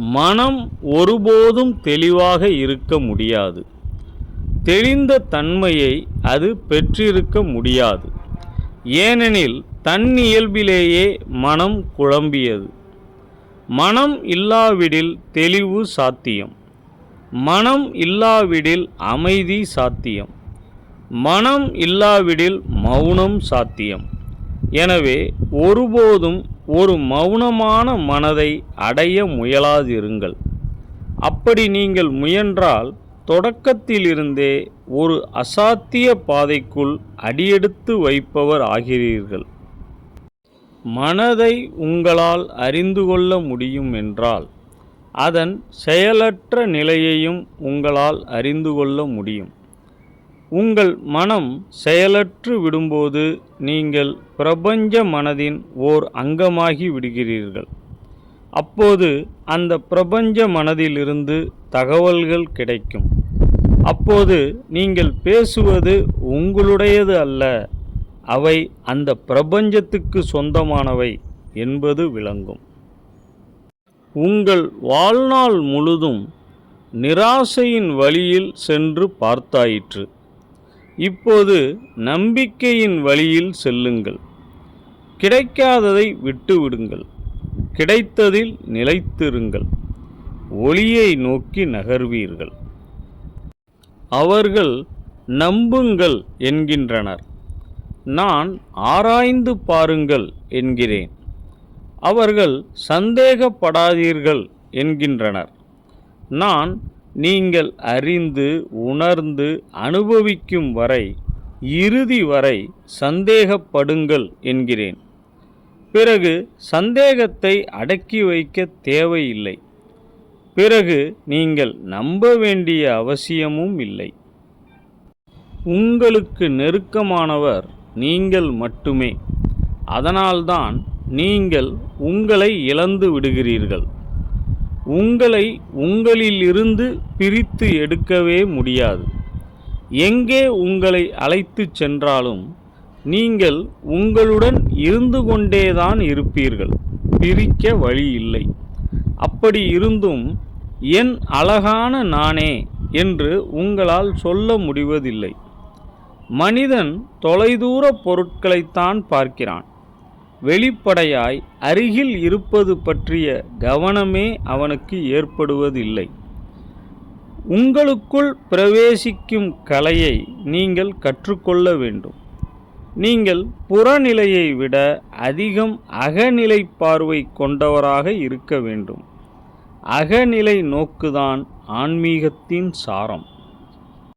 மனம் ஒருபோதும் தெளிவாக இருக்க முடியாது. தெளிந்த தன்மையை அது பெற்றிருக்க முடியாது. ஏனெனில் தன் இயல்பிலேயே மனம் குழம்பியது. மனம் இல்லாவிடில் தெளிவு சாத்தியம். மனம் இல்லாவிடில் அமைதி சாத்தியம். மனம் இல்லாவிடில் மௌனம் சாத்தியம். எனவே ஒருபோதும் ஒரு மௌனமான மனதை அடைய முயலாதிருங்கள். அப்படி நீங்கள் முயன்றால் தொடக்கத்திலிருந்தே ஒரு அசாத்திய பாதைக்குள் அடியெடுத்து வைப்பவர் ஆகிறீர்கள். மனதை உங்களால் அறிந்து கொள்ள முடியும் என்றால் அதன் செயலற்ற நிலையையும் உங்களால் அறிந்து கொள்ள முடியும். உங்கள் மனம் செயலற்று விடும்போது நீங்கள் பிரபஞ்ச மனதின் ஓர் அங்கமாகி விடுகிறீர்கள். அப்போது அந்த பிரபஞ்ச மனதிலிருந்து தகவல்கள் கிடைக்கும். அப்போது நீங்கள் பேசுவது உங்களுடையது அல்ல அவை அந்த பிரபஞ்சத்துக்கு சொந்தமானவை என்பது விளங்கும். உங்கள் வாழ்நாள் முழுதும் நிராசையின் வழியில் சென்று பார்த்தாயிற்று. இப்போது நம்பிக்கையின் வழியில் செல்லுங்கள். கிடைக்காததை விட்டுவிடுங்கள். கிடைத்ததில் நிலைத்திருங்கள். ஒளியை நோக்கி நகர்வீர்கள். அவர்கள் நம்புங்கள் என்கின்றனர். நான் ஆராய்ந்து பாருங்கள் என்கிறேன். அவர்கள் சந்தேகப்படாதீர்கள் என்கின்றனர். நான் நீங்கள் அறிந்து உணர்ந்து அனுபவிக்கும் வரை இறுதி வரை சந்தேகப்படுங்கள் என்கிறேன். பிறகு சந்தேகத்தை அடக்கி வைக்க தேவையில்லை. பிறகு நீங்கள் நம்ப வேண்டிய அவசியமும் இல்லை. உங்களுக்கு நெருக்கமானவர் நீங்கள் மட்டுமே. அதனால்தான் நீங்கள் உங்களை இழந்து விடுகிறீர்கள். உங்களை உங்களிலிருந்து பிரித்து எடுக்கவே முடியாது. எங்கே உங்களை அழைத்து சென்றாலும் நீங்கள் உங்களுடன் இருந்து கொண்டேதான் இருப்பீர்கள். பிரிக்க வழி இல்லை. அப்படி இருந்தும் என் அழகான நானே என்று உங்களால் சொல்ல முடிவதில்லை. மனிதன் தொலைதூர பொருட்களைத்தான் பார்க்கிறான். வெளிப்படையாய் அருகில் இருப்பது பற்றிய கவனமே அவனுக்கு ஏற்படுவதில்லை. உங்களுக்குள் பிரவேசிக்கும் கலையை நீங்கள் கற்றுக்கொள்ள வேண்டும். நீங்கள் புறநிலையை விட அதிகம் அகநிலை பார்வை கொண்டவராக இருக்க வேண்டும். அகநிலை நோக்குதான் ஆன்மீகத்தின் சாரம்.